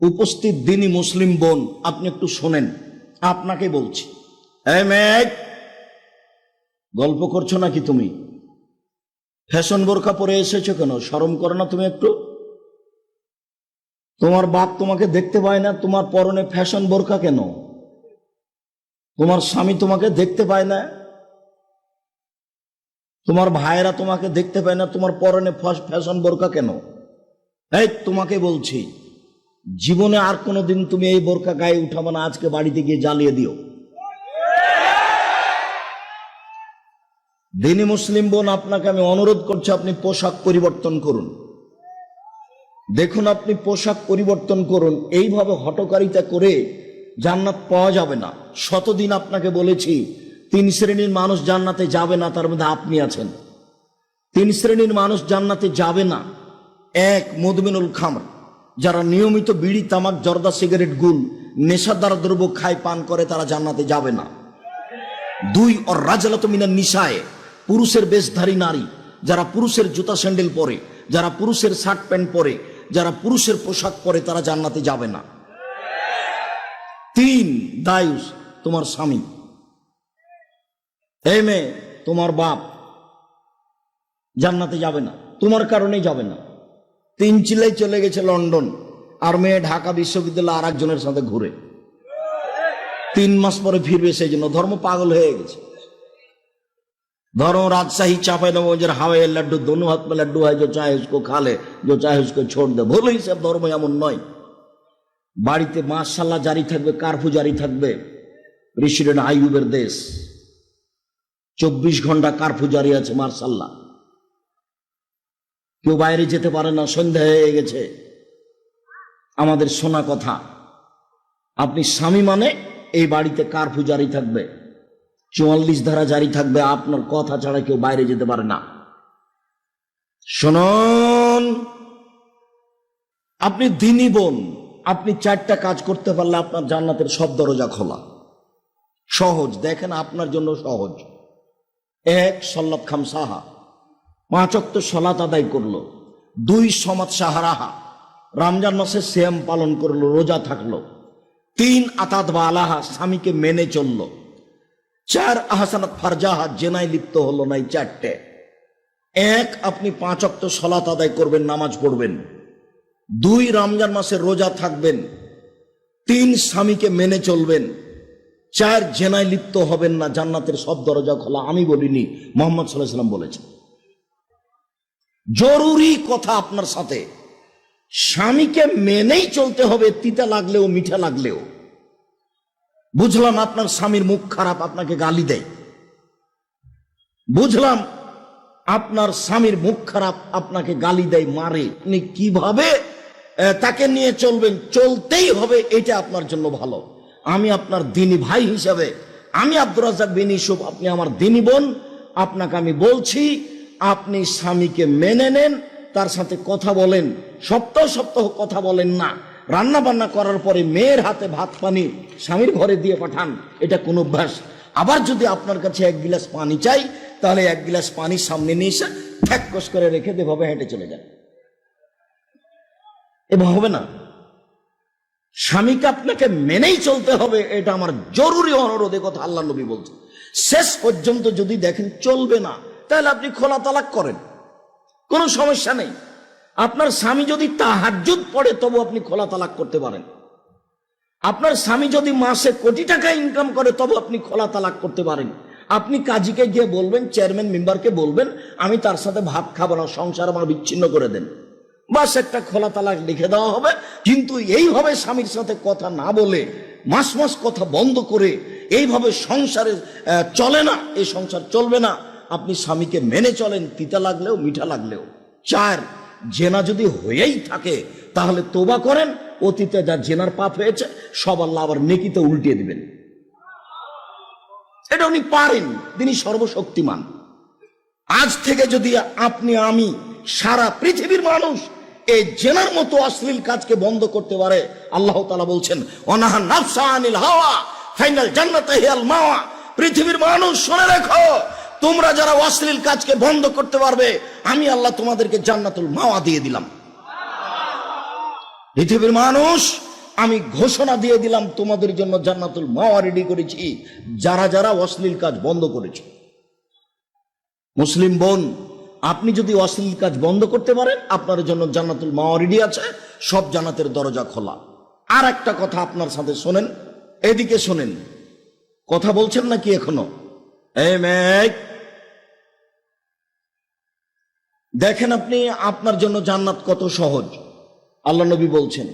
উপস্থিত দিনই মুসলিম বোন, আপনি একটু শোনেন। আপনাকে বলছি। গল্প করছ নাকি তুমি? ফ্যাশন বোরখা পরে এসেছ কেন? শরম করো না তুমি একটু। তোমার বাপ তোমাকে দেখতে পায় না, তোমার পরনে ফ্যাশন বোরকা কেন? তোমার স্বামী তোমাকে দেখতে পায় না। তোমার ভাইয়েরা তোমাকে দেখতে পায় না, তোমার পরনে ফ্যাশন বোরকা কেন? এই তোমাকে বলছি। জীবনে আর কোনোদিন তুমি এই বোরকা গায়ে উঠাবো না, আজকে বাড়িতে গিয়ে জ্বালিয়ে দিও। দিনী মুসলিম বোন, আপনাকে আমি অনুরোধ করছি, আপনি পোশাক পরিবর্তন করুন। দেখুন, আপনি পোশাক পরিবর্তন করুন, এইভাবে হটকারিতা করে জান্নাত পাওয়া যাবে না। শতদিন আপনাকে বলেছি, তিন শ্রেণির মানুষ জান্নাতে যাবে না, তার মধ্যে আপনি আছেন। তিন শ্রেণির মানুষ জান্নাতে যাবে না। এক মদমিনুল খামর। যারা নিয়মিত বিড়ি, তামাক, জর্দা, সিগারেট, গুল, নেশাদার দ্রব্য খায়, পান করে, তারা জান্নাতে যাবে না। দুই অর রাজালত মিনার নিশায় পুরুষের বেশধারী নারী, যারা পুরুষের জুতা স্যান্ডেল পরে, যারা পুরুষের শার্ট প্যান্ট পরে, যারা পুরুষের পোশাক পরে, তারা জান্নাতে যাবে না। তিন, দায়ুস, তোমার স্বামী। এই মেয়ে, তোমার বাপ জান্নাতে যাবে না। তোমার কারণেই যাবে না। তিন চিল্লাই চলে গেছে লন্ডন আর মেয়ে ঢাকা বিশ্ববিদ্যালয় আর একজনের সাথে ঘুরে তিন মাস পরে ফিরবে সেই জন্য ধর্ম পাগল হয়ে গেছে धर्म राजशाही चापे न वो जर हवाई लड्डू दोनों हाथ में लड्डू है जो चाहे उसको खा ले जो चाहे उसको छोड़ दे ভুল হিসেব ধর্ম এমন নয় বাড়িতে মাশাল্লাহ জারি থাকবে কারফু জারি থাকবে প্রেসিডেন্ট আইয়ুবের দেশ চব্বিশ ঘন্টা কারফু জারি আছে মার্শাল্লাহ কেউ বাইরে যেতে পারে না, সন্ধ্যা হয়ে গেছে। আমাদের শোনা কথা, আপনি স্বামী মানে এই বাড়িতে কারফু জারি থাকবে? চুয়াল্লিশ ধারা জারি থাকবে, আপনার কথা ছাড়া কেউ বাইরে যেতে পারে না। শুনুন, আপনি দিনই বোন, আপনি চারটা কাজ করতে পারলে আপনার জান্নাতের সব দরজা খোলা। সহজ, দেখেন আপনার জন্য সহজ। এক সল্লাত খাম সাহা পাঁচক্ত সলাত আদায় করল। দুই সমাজ সাহারাহা, রমজান মাসে শ্যাম পালন করল, রোজা থাকল। তিন আতাত বা আলাহা স্বামীকে মেনে চলল। চার আহসানাত ফারজাহা, জেনায় লিপ্ত হলো নাই চারটে। এক, আপনি পাঁচ অক্ত সলাত আদায় করবেন, নামাজ পড়বেন। দুই, রমজান মাসে রোজা থাকবেন। তিন, স্বামীকে মেনে চলবেন। চার, জেনায় লিপ্ত হবেন না, জান্নাতের সব দরজা খোলা। আমি বলিনি, মোহাম্মদ সাল্লাহ সাল্লাম বলেছেন। জরুরি কথা আপনার সাথে। স্বামীকে মেনেই চলতে হবে, তিতা লাগলেও, মিঠা লাগলেও। বুঝলাম আপনার স্বামীর মুখ খারাপ, আপনাকে গালি দেয়। বুঝলাম আপনার স্বামীর মুখ খারাপ, আপনাকে গালি দেয়, মারে। আপনি কীভাবে তাকে নিয়ে চলবেন, চলতেই হবে, এটা আপনার জন্য ভালো। আমি আপনার দিনী ভাই হিসাবে, আমি আব্দুর রাজাক বিন ইসুফ আপনি আমার দিনী বোন, আপনাকে আমি বলছি আপনি স্বামীকে মেনে নেন, তার সাথে কথা বলেন, সপ্তাহ সপ্তাহ কথা বলেন না। রান্না বান্না করার পরে মেয়ের হাতে ভাত, পানি স্বামীর ঘরে দিয়ে পাঠান, এটা কোন অভ্যাস। আবার যদি আপনার কাছে এক গিলাস পানি চাই, তাহলে এক গিলাস পানি সামনে নিয়ে এসে ফ্যাকস করে রেখে দেভাবে হেঁটে চলে যান। এবং হবে না। স্বামীকে আপনাকে মেনেই চলতে হবে, এটা আমার জরুরি অনুরোধে কথা আল্লাহ নবী বলছে শেষ পর্যন্ত যদি দেখেন চলবে না তাহলে আপনি খোলা তালাক করেন। কোনো সমস্যা নেই। আপনার স্বামী যদি তাহাজুদ পড়ে, তবু আপনি খোলা তালাক করতে পারেন। আপনার স্বামী যদি মাসে কোটি টাকা ইনকাম করে, তবু আপনি খোলা তালাক করতে পারেন। আপনি কাজীকে গিয়ে বলবেন চেয়ারম্যান মেম্বারকে বলবেন, আমি তার সাথে ভাত খাব না, সংসার আমার বিচ্ছিন্ন করে দেন। বাস একটা খোলা তালাক লিখে দেওয়া হবে। কিন্তু এইভাবে স্বামীর সাথে কথা না বলে, মাস মাস কথা বন্ধ করে, এইভাবে সংসারে চলে না, এই সংসার চলবে না। আপনি স্বামীকে মেনে চলেন, তিতা লাগলেও, মিঠা লাগলেও। চার, জেনা যদি হয়েই থাকে, তাহলে তোবা করেন, অতীতে যা জেনার পাপ হয়েছে, সব আল্লাহ আবার নেকিতে উল্টিয়ে দিবেন। এটা উনি পারেন, তিনি সর্বশক্তিমান। আজ থেকে যদি আপনি, আমি, সারা পৃথিবীর মানুষ এই জেনার মতো অশ্লীল কাজকে বন্ধ করতে পারে, আল্লাহ তালা বলছেন, অনাহা নাফসা আনিল হাওয়া, ফাইনাল জান্নাতে মাওয়া। পৃথিবীর মানুষ, শুনে রেখো তোমরা যারা অশ্লীল কাজকে বন্ধ করতে পারবে, আমি আল্লাহ তোমাদেরকে জান্নাতুল মাওয়া দিয়ে দিলাম। পৃথিবীর মানুষ, আমি ঘোষণা দিয়ে দিলাম, তোমাদের জন্য জান্নাতুল মাওয়া রেডি করেছি, যারা যারা অশ্লীল কাজ বন্ধ করেছে। মুসলিম বোন, আপনি যদি অশ্লীল কাজ বন্ধ করতে পারেন, আপনার জন্য জান্নাতুল মাওয়া রেডি আছে, সব জান্নাতের দরজা খোলা। আর একটা কথা আপনার সাথে শোনেন, এদিকে শোনেন, কথা বলছেন নাকি এখনও? এই দেখেন আপনি, আপনার জন্য জান্নাত কত সহজ। আল্লাহ নবী বলছেন,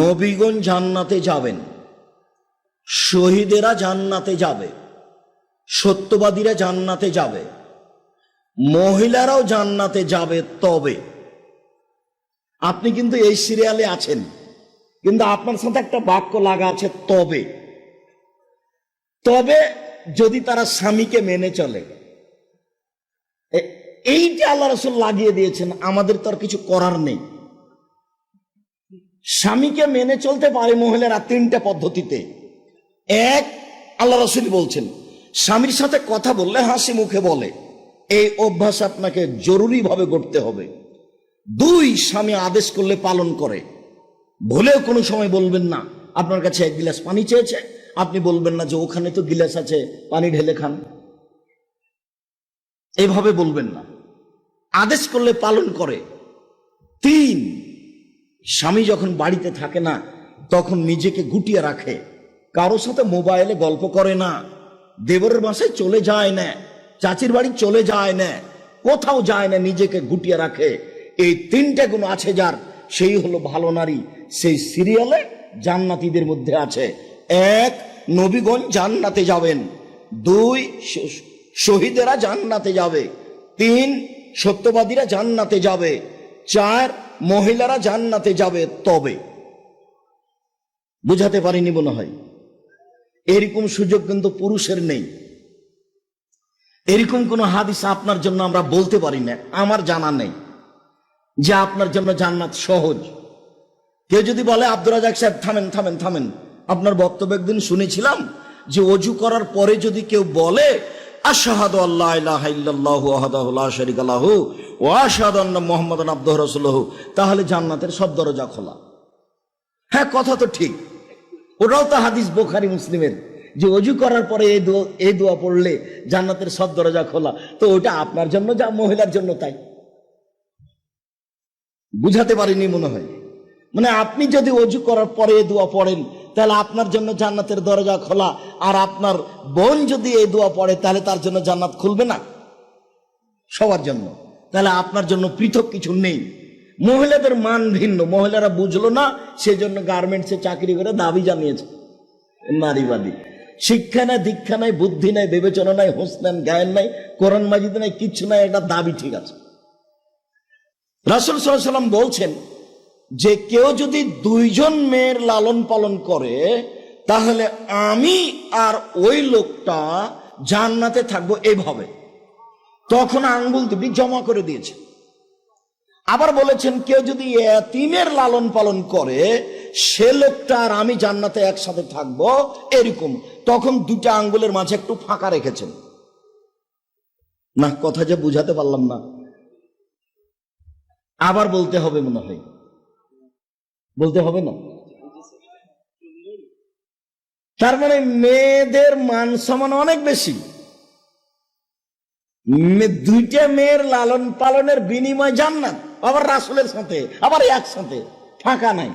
নবীগণ জান্নাতে যাবেন, শহীদেরা জান্নাতে যাবে, সত্যবাদীরা জান্নাতে যাবে, মহিলারাও জান্নাতে যাবে তবে। আপনি কিন্তু এই সিরিয়ালে আছেন, কিন্তু আপনার সাথে একটা বাক্য লাগা আছে, তবে। তবে যদি তারা স্বামীকে মেনে চলে। এইটা আল্লাহ রসুল লাগিয়ে দিয়েছেন, আমাদের তো আর কিছু করার নেই। স্বামীকে মেনে চলতে পারে মহিলারা তিনটা পদ্ধতিতে। এক, আল্লাহ রসুল বলছেন, স্বামীর সাথে কথা বললে হাসি মুখে বলে। এই অভ্যাস আপনাকে জরুরিভাবে করতে হবে। দুই, স্বামী আদেশ করলে পালন করে। ভুলেও কোনো সময় বলবেন না, আপনার কাছে এক গিলাস পানি চেয়েছে আপনি বলবেন না যে ওখানে তো গিলাস আছে, পানি ঢেলে খান। এভাবে বলবেন না। আদেশ করলে পালন করে। তিন, স্বামী যখন বাড়িতে থাকে না, তখন নিজেকে গুটিয়ে রাখে। কারোর সাথে মোবাইলে গল্প করে না। দেবরের বাসায় চলে যায় না, চাচির বাড়ি চলে যায় না, কোথাও যায় না, নিজেকে গুটিয়ে রাখে। এই তিনটা গুণ আছে যার, সেই হলো ভালো নারী, সেই সিরিয়ালে জান্নাতিদের মধ্যে আছে। এক, নবীগণ জান্নাতে যাবেন। দুই শহীদেরা জান্নাতে যাবে। তিন, সত্যবাদীরা জান্নাতে যাবে। চার, মহিলারা জান্নাতে যাবে তবে। বুঝাতে পারিনি মনে হয়। এরকম সুযোগ কিন্তু পুরুষের নেই। এরকম কোন হাদিস আপনার জন্য আমরা বলতে পারি না, আমার জানা নেই। যে আপনার জন্য জান্নাত সহজ। কেউ যদি বলে, আব্দুর রাজাক সাহেব, থামেন থামেন থামেন। আপনার বক্তব্য একদিন শুনেছিলাম যে অজু করার পরে যদি কেউ বলে আল্লাহ লাহু তাহলে জান্নাতের সব দরজা খোলা। হ্যাঁ কথা তো ঠিক। ওটাও তো হাদিস বোখারি, মুসলিমের। যে অজু করার পরে এই দোয়া পড়লে জান্নাতের সব দরজা খোলা। তো ওটা আপনার জন্য, যা মহিলার জন্য তাই। বুঝাতে পারিনি মনে হয়। মানে আপনি যদি অজু করার পরে দোয়া পড়েন তাহলে আপনার জন্য জান্নাতের দরজা খোলা। আর আপনার বোন যদি এই দোয়া পড়ে, তাহলে তার জন্য জান্নাত খুলবে না। সবার জন্য। তাহলে আপনার জন্য পৃথক কিছু নেই। মহিলাদের মান ভিন্ন। মহিলারা বুঝলো না, সেজন্য গার্মেন্টসে চাকরি করে দাবি জানিয়েছে। নারীবাদী। শিক্ষা নাই, দীক্ষা নাই, বুদ্ধি নাই, বিবেচনা নাই হোস নাই, জ্ঞান নাই, কোরআন মাজিদ নাই কিচ্ছু নাই, এটা দাবি ঠিক আছে। রাসুল সাল্লাম বলছেন যে কেউ যদি দুইজন মেয়ের লালন পালন করে, তাহলে আমি আর ওই লোকটা জান্নাতে থাকব এইভাবে তখন আঙ্গুল দুটি জমা করে দিয়েছে। আবার বলেছেন, কেউ যদি এতিমের লালন পালন করে, সে লোকটা আর আমি জান্নাতে একসাথে থাকব এরকম। তখন দুটা আঙ্গুলের মাঝে একটু ফাঁকা রেখেছেন। না, কথা যে বুঝাতে পারলাম না। আবার বলতে হবে মনে হয়। বলতে হবে না। তার মানে মেয়েদের মান সম্মান অনেক বেশি। দুইটা মেয়ের লালন পালনের বিনিময় জান্নাত, আবার রাসুলের সাথে, আবার একসাথে, ফাঁকা নাই।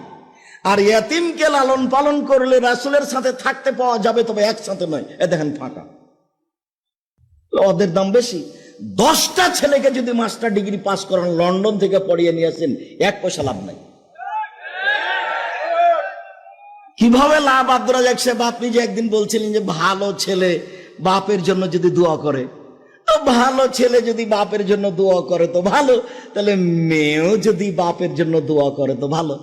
আর ইয়াতিমকে লালন পালন করলে রাসুলের সাথে থাকতে পাওয়া যাবে, তবে একসাথে নয়। এ দেখেন ফাঁকা। ওদের দাম বেশি। দশটা ছেলেকে যদি মাস্টার ডিগ্রি পাস করান, লন্ডন থেকে পড়িয়ে নিয়ে আসেন, এক পয়সা লাভ নাই। কীভাবে লাভ আব্দুল রাজাক সাহেব, আপনি যে একদিন বলছিলেন যে ভালো ছেলে বাপের জন্য যদি দোয়া করে, তো ভালো ছেলে যদি বাপের জন্য দোয়া করে তো ভালো, তাহলে মেয়েও যদি বাপের জন্য দোয়া করে তো ভালো।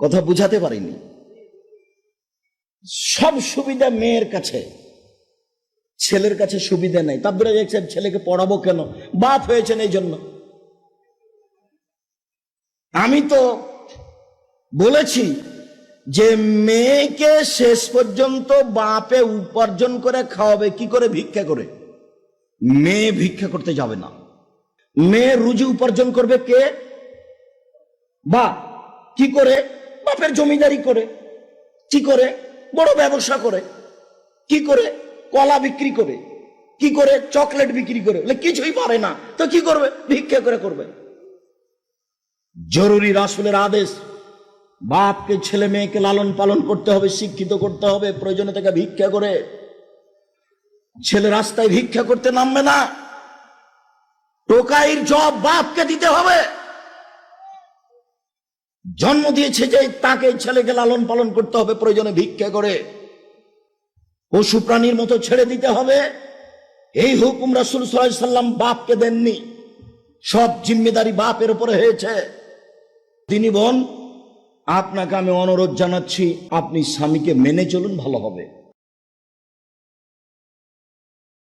কথা বুঝাতে পারিনি। সব সুবিধা মেয়ের কাছে, ছেলের কাছে সুবিধা নেই। তারপরে দেখছেন ছেলেকে পড়াবো কেন? বাপ হয়েছেন এই জন্য। আমি তো বলেছি যে মেয়েকে শেষ পর্যন্ত বাপে উপার্জন করে খাওয়াবে, কি করে ভিক্ষা করে? মেয়ে ভিক্ষা করতে যাবে না। মেয়ে রুজি উপার্জন করবে কে? বা কি করে? বাপের জমিদারি করে। কি করে? বড় ব্যবসা করে। কি করে? কলা বিক্রি করে। কি করে? চকলেট বিক্রি করে। কিছুই পারে না। তো কি করবে? ভিক্ষা করে করবে। জরুরি রাসুলের আদেশ। বাপকে, ছেলে মেয়েকে লালন পালন করতে হবে, শিক্ষিত করতে হবে, প্রয়োজনে তাকে ভিক্ষা করে। ছেলে রাস্তায় ভিক্ষা করতে নামবে না। টোকাইর জব বাপকে দিতে হবে। জন্ম দিয়েছে যে তাকে ছেলেকে লালন পালন করতে হবে, প্রয়োজনে ভিক্ষা করে। পশু প্রাণীর মতো ছেড়ে দিতে হবে। এই হুকুম রাসুল সাল্লাম বাপকে দেননি। সব জিম্মেদারি বাপের উপরে হয়েছে। তিনি বোন আপনাকে আমি অনুরোধ জানাচ্ছি আপনি স্বামীকে মেনে চলুন ভালো হবে।